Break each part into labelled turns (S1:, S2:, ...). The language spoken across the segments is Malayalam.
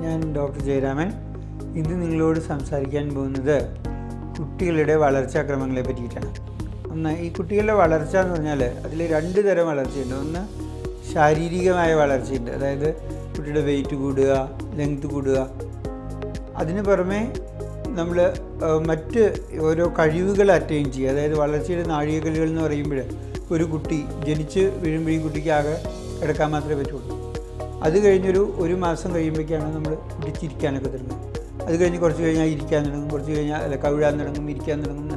S1: ഞാൻ ഡോക്ടർ ജയരാമൻ. ഇന്ന് നിങ്ങളോട് സംസാരിക്കാൻ പോകുന്നത് കുട്ടികളുടെ വളർച്ചാക്രമങ്ങളെ പറ്റിയിട്ടാണ്. ഒന്ന് ഈ കുട്ടികളുടെ വളർച്ച എന്ന് പറഞ്ഞാൽ അതിൽ രണ്ട് തരം വളർച്ചയുണ്ട്. ഒന്ന് ശാരീരികമായ വളർച്ചയുണ്ട്. അതായത് കുട്ടിയുടെ വെയിറ്റ് കൂടുക ലെങ്ത് കൂടുക. അതിന് പുറമെ നമ്മൾ മറ്റ് ഓരോ കഴിവുകൾ അറ്റൈൻ ചെയ്യുക. അതായത് വളർച്ചയുടെ നാഴികക്കല്ലുകൾ എന്ന് പറയുമ്പോൾ ഒരു കുട്ടി ജനിച്ച് വീഴുമ്പോൾ കുട്ടിക്ക് ആകെ കിടക്കാൻ മാത്രമേ പറ്റുള്ളൂ. അത് കഴിഞ്ഞൊരു ഒരു മാസം കഴിയുമ്പോഴേക്കാണ് നമ്മൾ കുട്ടി ചിരിക്കാനൊക്കെ തുടങ്ങുന്നത്. അത് കഴിഞ്ഞ് കുറച്ച് കഴിഞ്ഞാൽ ഇരിക്കാൻ തുടങ്ങും കുറച്ച് കഴിഞ്ഞാൽ അല്ല കവിഴാൻ തുടങ്ങും ഇരിക്കാൻ തുടങ്ങും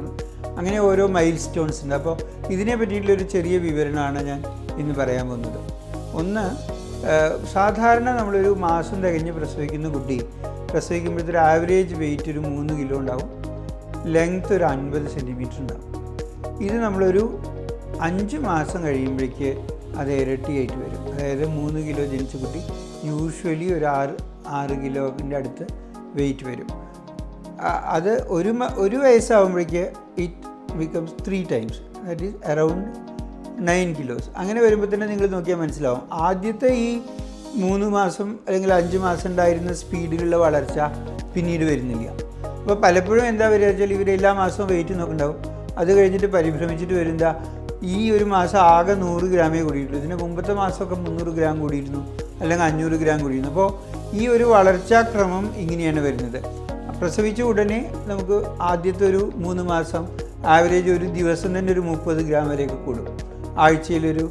S1: അങ്ങനെ ഓരോ മൈൽ സ്റ്റോൺസ് ഉണ്ട്. അപ്പോൾ ഇതിനെ പറ്റിയിട്ടുള്ളൊരു ചെറിയ വിവരണമാണ് ഞാൻ ഇന്ന് പറയാൻ പോകുന്നത്. ഒന്ന് സാധാരണ നമ്മളൊരു മാസം തികഞ്ഞ് പ്രസവിക്കുന്ന കുട്ടി പ്രസവിക്കുമ്പോഴത്തെ ആവറേജ് വെയിറ്റ് ഒരു മൂന്ന് കിലോ ഉണ്ടാവും. ലെങ്ത് ഒരു അൻപത് സെന്റിമീറ്റർ ഉണ്ടാവും. ഇത് നമ്മളൊരു അഞ്ച് മാസം കഴിയുമ്പോഴേക്ക് അത് ഇരട്ടിയായിട്ട് വരും. അതായത് മൂന്ന് കിലോ ജനിച്ച കുട്ടി യൂഷ്വലി ഒരു ആറ് ആറ് കിലോന്റെ അടുത്ത് വെയിറ്റ് വരും. അത് ഒരു ഒരു വയസ്സാകുമ്പോഴേക്ക് it becomes three times that is around nine kilos അങ്ങനെ വരുമ്പോൾ തന്നെ നിങ്ങൾ നോക്കിയാൽ മനസ്സിലാവും. ആദ്യത്തെ ഈ മൂന്ന് മാസം അല്ലെങ്കിൽ അഞ്ച് മാസം ഉണ്ടായിരുന്ന സ്പീഡിലുള്ള വളർച്ച പിന്നീട് വരുന്നില്ല. അപ്പോൾ പലപ്പോഴും എന്താ വരിക വെച്ചാൽ ഇവർ എല്ലാ മാസവും വെയിറ്റ് നോക്കുന്നുണ്ടാവും അത് കഴിഞ്ഞിട്ട് പരിഭ്രമിച്ചിട്ട് വരുന്ന ഈ ഒരു മാസം ആകെ നൂറ് ഗ്രാമേ കൂടിയിട്ടുള്ളൂ. ഇതിന് മുമ്പത്തെ മാസമൊക്കെ മുന്നൂറ് ഗ്രാം കൂടിയിരുന്നു. അല്ലെങ്കിൽ അഞ്ഞൂറ് ഗ്രാം കൂടിയിരുന്നു. അപ്പോൾ ഈ ഒരു വളർച്ചാക്രമം ഇങ്ങനെയാണ് വരുന്നത്. പ്രസവിച്ച ഉടനെ നമുക്ക് ആദ്യത്തെ ഒരു മൂന്ന് മാസം ആവറേജ് ഒരു ദിവസം തന്നെ ഒരു മുപ്പത് ഗ്രാം വരെയൊക്കെ കൂടും. ആഴ്ചയിലൊരു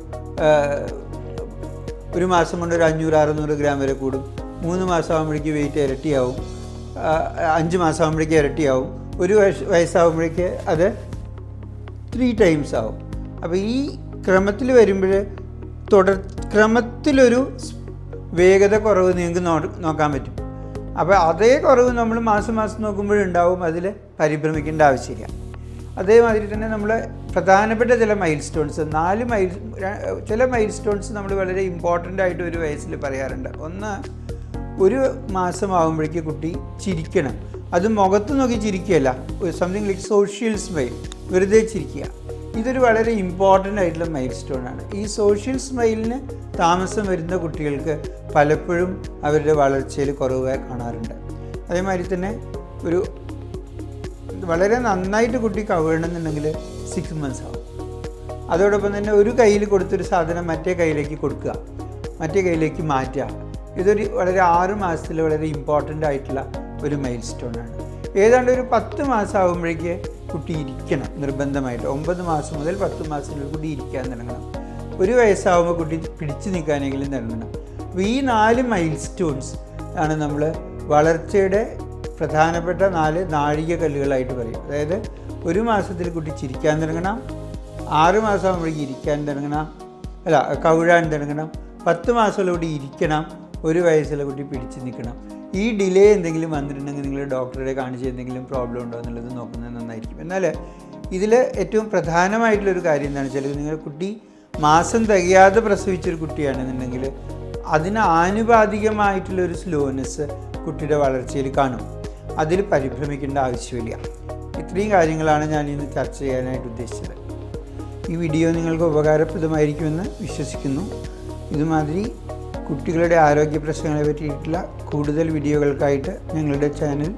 S1: ഒരു മാസം കൊണ്ട് ഒരു അഞ്ഞൂറ് അറുന്നൂറ് ഗ്രാം വരെ കൂടും. മൂന്ന് മാസം ആകുമ്പോഴേക്ക് വെയിറ്റ് ഇരട്ടിയാവും അഞ്ച് മാസം ആകുമ്പോഴേക്ക് ഇരട്ടിയാവും. ഒരു വയസ്സ് വയസ്സാകുമ്പോഴേക്ക് അത് ത്രീ ടൈംസ് ആവും. അപ്പോൾ ഈ ക്രമത്തിൽ വരുമ്പോൾ തുടർ ക്രമത്തിലൊരു വേഗത കുറവ് നിങ്ങൾക്ക് നോ- നോക്കാൻ പറ്റും. അപ്പോൾ അതേ കുറവ് നമ്മൾ മാസം മാസം നോക്കുമ്പോഴുണ്ടാവും അതിൽ പരിഭ്രമിക്കേണ്ട ആവശ്യമില്ല. അതേമാതിരി തന്നെ നമ്മൾ പ്രധാനപ്പെട്ട ചില മൈൽ സ്റ്റോൺസ് നാല് മൈൽ ചില മൈൽ സ്റ്റോൺസ് നമ്മൾ വളരെ ഇമ്പോർട്ടന്റ് ആയിട്ട് ഒരു വയസ്സിൽ പറയാറുണ്ട്. ഒന്ന് ഒരു മാസമാകുമ്പോഴേക്ക് കുട്ടി ചിരിക്കണം. അത് മുഖത്ത് നോക്കി ചിരിക്കുകയല്ല. സംതിങ് ലൈക്ക് സോഷ്യൽ സ്മൈൽ വെറുതെ ചിരിക്കുക. ഇതൊരു വളരെ ഇമ്പോർട്ടന്റ് ആയിട്ടുള്ള മൈൽ സ്റ്റോൺ ആണ്. ഈ സോഷ്യൽ സ്മൈലിന് താമസം വരുന്ന കുട്ടികൾക്ക് പലപ്പോഴും അവരുടെ വളർച്ചയിൽ കുറവ് കാണാറുണ്ട്. അതേമാതിരി തന്നെ ഒരു വളരെ നന്നായിട്ട് കുട്ടി കവിഴണമെന്നുണ്ടെങ്കിൽ സിക്സ് മന്ത്സ് ആവും. അതോടൊപ്പം തന്നെ ഒരു കയ്യിൽ കൊടുത്തൊരു സാധനം മറ്റേ കയ്യിലേക്ക് കൊടുക്കുക മറ്റേ കയ്യിലേക്ക് മാറ്റുക ഇതൊരു വളരെ ആറ് മാസത്തിൽ വളരെ ഇമ്പോർട്ടന്റ് ആയിട്ടുള്ള ഒരു മൈൽ സ്റ്റോൺ ആണ്. ഏതാണ്ട് ഒരു പത്ത് മാസം ആകുമ്പോഴേക്ക് കുട്ടി ഇരിക്കണം നിർബന്ധമായിട്ട്. ഒമ്പത് മാസം മുതൽ പത്ത് മാസത്തിൽ കുട്ടി ഇരിക്കാൻ തുടങ്ങണം. ഒരു വയസ്സാകുമ്പോൾ കുട്ടി പിടിച്ചു നിൽക്കാനെങ്കിലും തുടങ്ങണം. അപ്പോൾ ഈ നാല് മൈൽ സ്റ്റോൺസ് ആണ് നമ്മൾ വളർച്ചയുടെ പ്രധാനപ്പെട്ട നാല് നാഴികക്കല്ലുകളായിട്ട് പറയും. അതായത് ഒരു മാസത്തിൽ കുട്ടി ചിരിക്കാൻ തുടങ്ങണം ആറ് മാസം ആകുമ്പോഴേക്ക് ഇരിക്കാൻ തുടങ്ങണം അല്ല കവിഴാൻ തുടങ്ങണം പത്ത് മാസമുള്ള ഇരിക്കണം ഒരു വയസ്സുള്ള കുട്ടി പിടിച്ചു നിൽക്കണം. ഈ ഡിലേ എന്തെങ്കിലും വന്നിട്ടുണ്ടെങ്കിൽ നിങ്ങൾ ഡോക്ടറെ കാണിച്ച് എന്തെങ്കിലും പ്രോബ്ലം ഉണ്ടോ എന്നുള്ളത് നോക്കുന്നത് നന്നായിരിക്കും. എന്നാൽ ഇതിൽ ഏറ്റവും പ്രധാനമായിട്ടുള്ളൊരു കാര്യം എന്താണെന്ന് വെച്ചാൽ നിങ്ങളുടെ കുട്ടി മാസം തികയാതെ പ്രസവിച്ചൊരു കുട്ടിയാണെന്നുണ്ടെങ്കിൽ അതിന് ആനുപാതികമായിട്ടുള്ളൊരു സ്ലോനെസ് കുട്ടിയുടെ വളർച്ചയിൽ കാണും. അതിൽ പരിഭ്രമിക്കേണ്ട ആവശ്യമില്ല. ഇത്രയും കാര്യങ്ങളാണ് ഞാൻ ഇന്ന് ചർച്ച ചെയ്യാനായിട്ട് ഉദ്ദേശിച്ചത്. ഈ വീഡിയോ നിങ്ങൾക്ക് ഉപകാരപ്രദമായിരിക്കുമെന്ന് വിശ്വസിക്കുന്നു. ഇതുമാതിരി കുട്ടികളുടെ ആരോഗ്യ പ്രശ്നങ്ങളെ പറ്റിയിട്ടുള്ള കൂടുതൽ വീഡിയോകൾക്കായിട്ട് ഞങ്ങളുടെ ചാനൽ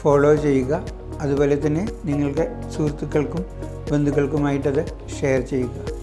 S1: ഫോളോ ചെയ്യുക. അതുപോലെ തന്നെ നിങ്ങളുടെ സുഹൃത്തുക്കൾക്കും ബന്ധുക്കൾക്കുമായിട്ടത് ഷെയർ ചെയ്യുക.